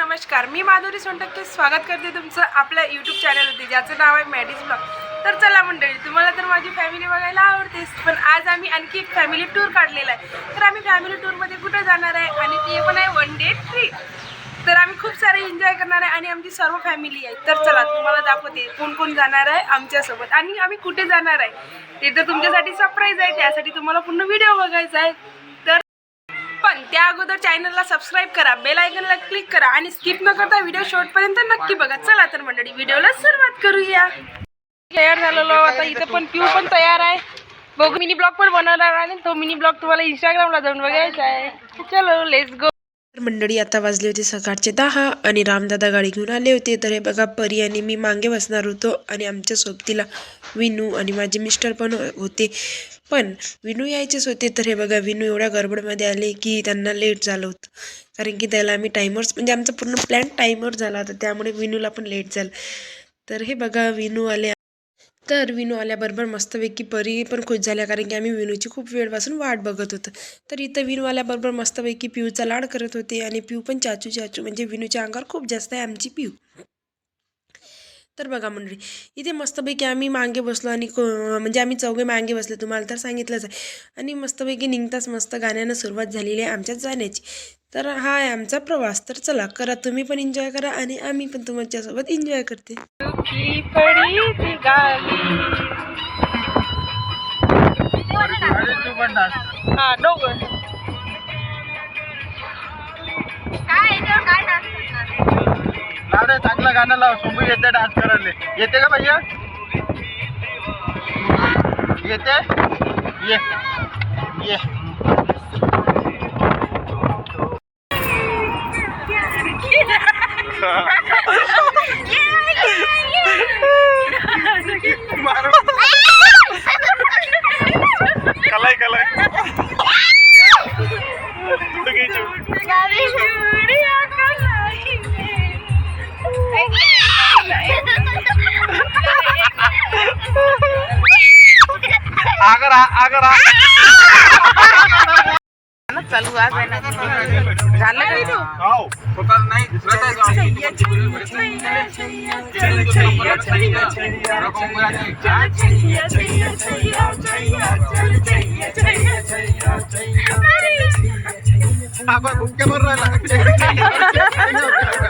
नमस्कार मी माधुरी सोनटक्के स्वागत करते तुमचं आपल्या यूट्यूब चॅनलवरती ज्याचं नाव आहे मॅडीज ब्लॉग तर चला मंडळी तुम्हाला तर माझी फॅमिली बघायला आवडतेच पण आज आम्ही आणखी एक फॅमिली टूर काढलेला आहे. तर आम्ही फॅमिली टूरमध्ये कुठं जाणार आहे आणि ते पण आहे वन डे ट्रीप तर आम्ही खूप सारे एन्जॉय करणार आहे आणि आमची सर्व फॅमिली आहे. तर चला तुम्हाला दाखवते कोण कोण जाणार आहे आमच्यासोबत. आणि आम्ही कुठे जाणार आहे ते तर तुमच्यासाठी सरप्राईज आहे त्यासाठी तुम्हाला पूर्ण व्हिडिओ बघायचा आहे. या त्या अगोदर चॅनलला सबस्क्राईब करा बेल आयकनला क्लिक करा आणि स्किप न करता व्हिडिओ शेवटपर्यंत नक्की बघा. चला तर मंडळी व्हिडिओला सुरुवात करूया. तयार झालेलो आता. इथं पण पिऊ पण तयार आहे. बघू मिनी ब्लॉग पण बनवणार आणि तो मिनी ब्लॉग तुम्हाला इंस्टाग्रामला जाऊन बघायचा आहे. चलो लेट्स गो तर मंडळी आता वाजले होते सकाळचे दहा आणि रामदादा गाडी घेऊन आले होते. तर हे बघा परी आणि मी मागे बसणार होतो आणि आमच्या सोबतीला विनू आणि माझे मिस्टर पण होते. पण विनू यायचेच होते. तर हे बघा विनू एवढ्या गडबडमध्ये आले की त्यांना लेट झालं होतं. कारण की त्याला आम्ही टायमर्स म्हणजे आमचा पूर्ण प्लॅन टायमर झाला होता. त्यामुळे विनूला पण लेट झालं. तर हे बघा विनू आले. तर विनू आल्याबरोबर मस्तपैकी परी पण खुश झाल्या. कारण की आम्ही विनूची खूप वेळपासून वाट बघत होतो. तर इथं विनू आल्याबरोबर मस्तपैकी पिऊचा लाड करत होते. आणि पिऊ पण चाचू चाचू म्हणजे विनूच्या अंगावर खूप जास्त आहे आमची पिऊ. तर बघा मंडळी इथे मस्तपैकी आम्ही मागे बसलो आणि को म्हणजे आम्ही चौघे मागे बसले. तुम्हाला तर सांगितलंच आहे. आणि मस्तपैकी निघताच मस्त गाण्यानं सुरुवात झालेली आहे आमच्या जाण्याची. तर हा आहे आमचा प्रवास. तर चला करा. तुम्ही पण एन्जॉय करा आणि आम्ही पण तुमच्यासोबत एन्जॉय करते. की पडी लाव रे चांगलं गाणं लाव सोबू येते डान्स करायला. येते का भैया? येते? ये. ये. कलाय कलाय आगर आगर चालू आज आहे ना झालं का तू हो स्वतः नाही भुमक्यावर राहिला काय नव्हतं नाही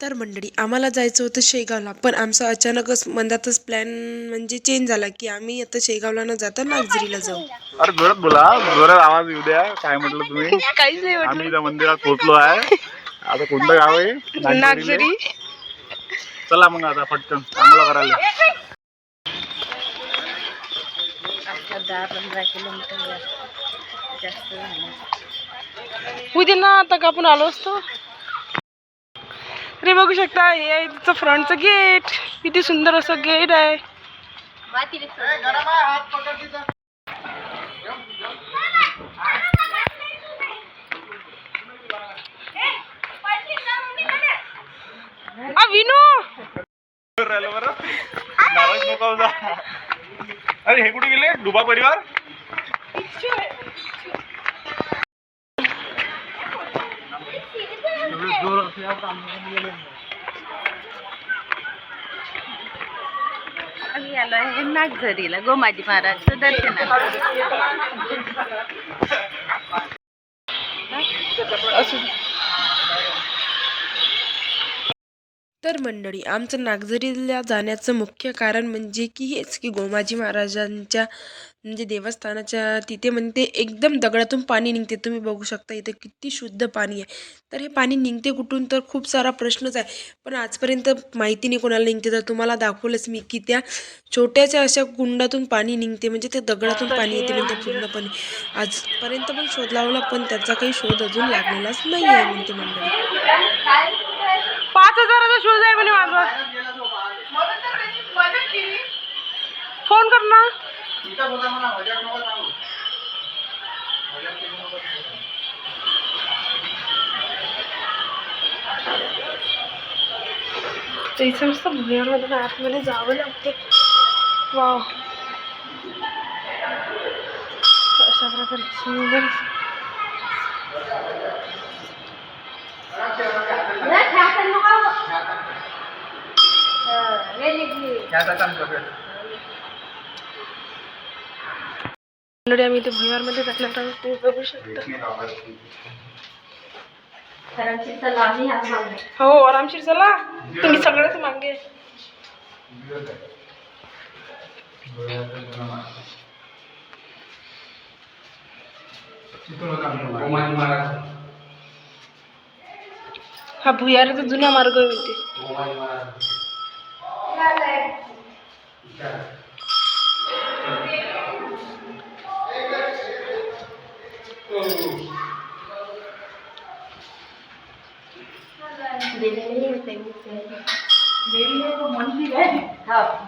तर मंडळी आम्हाला जायचं होतं शेगावला पण आमचा अचानकच मंदातच प्लॅन म्हणजे चेंज झाला की आम्ही आता शेगावला न जाता नागझिरीला जाऊ. अरे जोरात बोला जोरात आवाज येऊ द्या काय म्हटलं तुम्ही? काहीच नाही आम्ही त्या मंदिरात पोहोचलो आहे. आता कोणतं गाव आहे? नागझरी नागझरी. चला मग आता पटकन चांगलं करायला. दहा पंधरा किलोमीटर जास्त उद्या ना आता का आपण आलो असतो? अरे बघू शकता हे आहे तिचं फ्रंटचं गेट किती सुंदर असं गेट आहे. आ विनू! अरे हे कुठे गेले? डुबा परिवार? आम्ही आलो आहे नागझरीला गोमाजी महाराजचं दर्शनाला तर मंडळी. आमचं नागझरीला जाण्याचं मुख्य कारण म्हणजे की हेच की गोमाजी महाराजांच्या म्हणजे देवस्थानाच्या तिथे म्हणते एकदम दगडातून पाणी निघते. तुम्ही बघू शकता इथे किती शुद्ध पाणी आहे. तर हे पाणी निघते कुठून तर खूप सारा प्रश्नच आहे. पण आजपर्यंत माहिती नाही कोणाला निघते. तर तुम्हाला दाखवलंच मी की त्या छोट्याशा अशा कुंडातून पाणी निघते. म्हणजे ते दगडातून पाणी येते म्हणते पूर्णपणे. आजपर्यंत पण शोध लावला पण त्याचा काही शोध अजून लागलेलाच नाही आहे म्हणते मंडळी. पाच हजाराचा शूज आहे म्हणे माझा. फोन कर ना. तर इथे मस्त भुयारमधून आतमध्ये जावं लागते. वाव अशा प्रकारे सुंदर. ऑलरेडी आम्ही इथे भुयारमध्ये जाणार आहोत. तुम्ही बघू शकता. हो आरामशीर चला. तुम्ही सगळंच मागे. हा भुयाराचा जुना मार्ग आहे म्हणते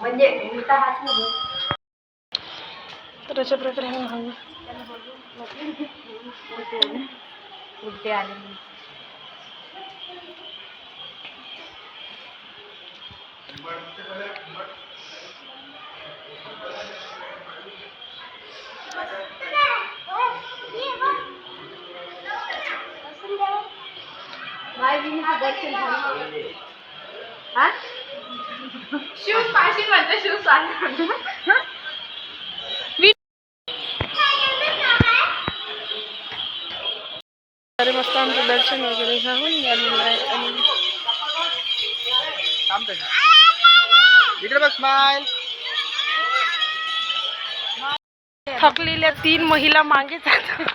म्हणजे उलटा हात नाही तर अशा प्रकारे हा दर्शन हा शिव पाशी म्हणतो शिव अरे मस्त आमचं दर्शन वगैरे होऊन झालेलं आहे आणि इकडे बघ स्माइल थकलेल्या तीन महिला मागे जातात.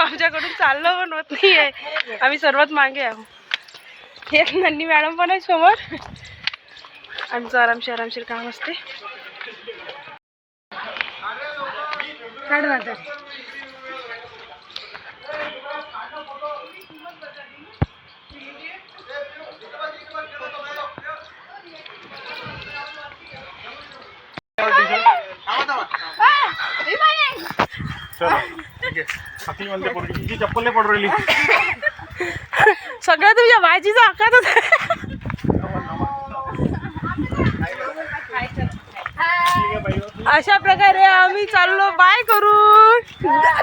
आमच्याकडून चाललं पण होत नाही आहे आम्ही सर्वात मागे आहोत. एक नन्नी मॅडम पण आहे समोर. आमचं आरामशीर आरामशीर काम असते. काढ माझं चप्पल नाही पडू राहिली. सगळं तुमच्या भाजीचा आकारच अशा प्रकारे आम्ही चाललो बाय करून.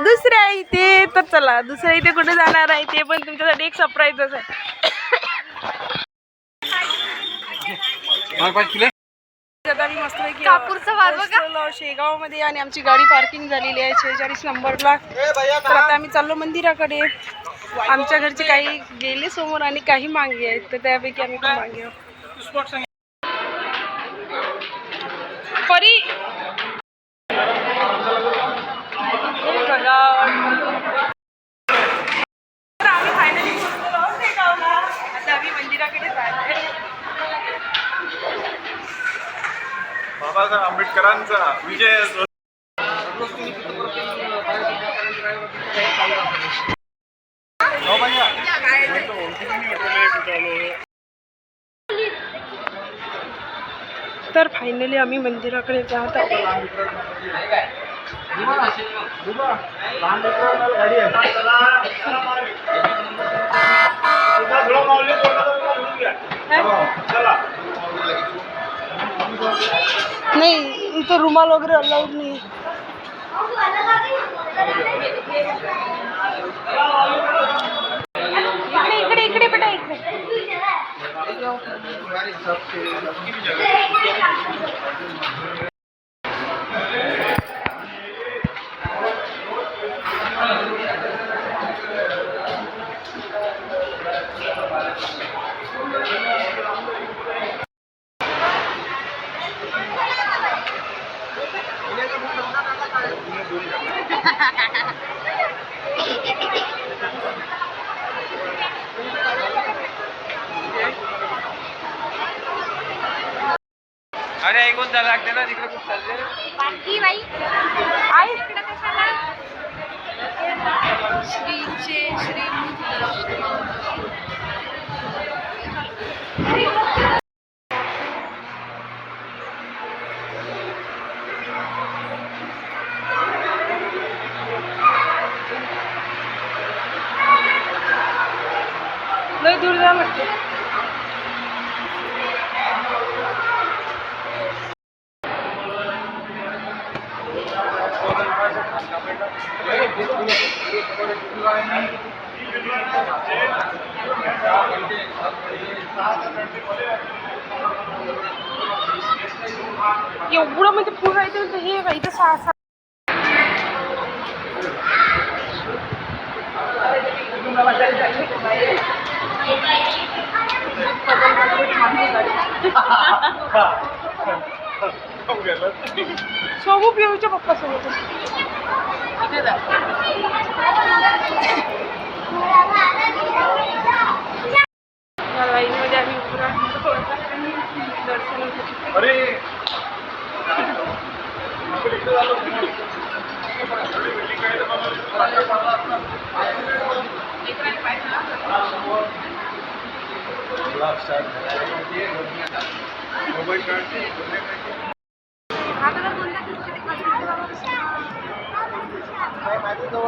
दुसऱ्या इथे तर चला दुसऱ्या इथे कुठे जाणार आहे ते पण तुमच्यासाठी एक सरप्राईजच आहे. आता आम्ही मस्तपैकी कापूरचा वार बघा. शेगावमध्ये आणि आमची गाडी पार्किंग झालेली आहे. शेहेचाळीस नंबरला तर आता आम्ही चाललो मंदिराकडे. आमच्या घरचे काही गेले समोर आणि काही मागे आहेत. तर त्यापैकी आम्ही पण मागे आहोत. तर फायनली आम्ही मंदिराकडे जात नाही इथं रुमाल वगैरे अलाउड नाही इकडे इकडे इकडे बेटा इकडे. अरे ऐकून जा लागते ना तिकडे खूप चालले. आई इकडे कशाला श्रीचे श्री एवढं म्हणजे पूर्ण आहे तर हे इथं सहा सहा सोबू पिऊच्या पप्पा सोबत या लाईनमध्ये आम्ही उभं राहतो. दर्शनासाठी अरे मोबाईल काढते आता कोणत्या दिवशी काय माझ्या जवळ आहे ना इकडे ये. बोलो गजानन महाराज की मस्तपैकी आम्ही चालू आहोत.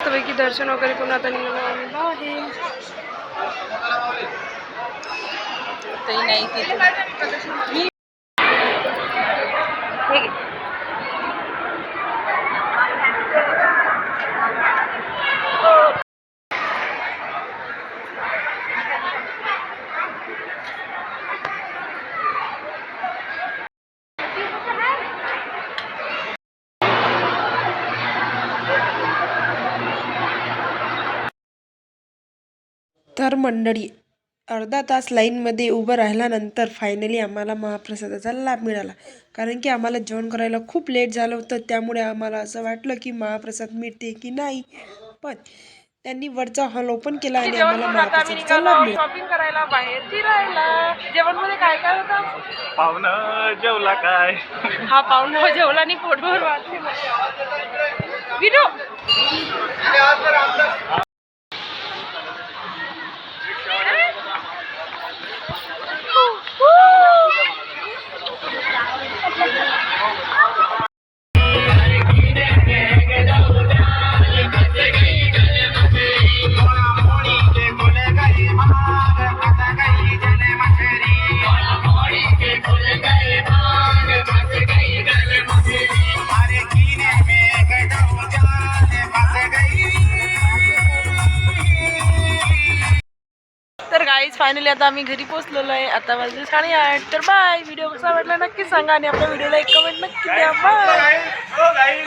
दर्शन दर्शन वगैरे करून आता निघालो आम्ही बाहेर नाही तिथे हे घे. तर मंडळी अर्धा तास लाईनमध्ये उभं राहिल्यानंतर फायनली आम्हाला महाप्रसादाचा लाभ मिळाला. कारण की आम्हाला जेवण करायला खूप लेट झालं होतं. त्यामुळे आम्हाला असं वाटलं की महाप्रसाद मिळते की नाही. पण त्यांनी वरचा हॉल ओपन केला आणि आम्हाला महाप्रसादाचा लाभ मिळाला. शॉपिंग करायला बाहेर फिरायला. जेवणमध्ये काय काय होतं? पाहुणं जेवला काय? हा पाहुणा जेवला आणि पोटभर वाटते गाईज फायनली आता आम्ही घरी पोहोचलेलो आहे. आता वाजले साडेआठ. तर बाय व्हिडिओ कसा वाटला नक्की सांगा आणि आपल्या व्हिडिओला एक कमेंट नक्की द्या. बाय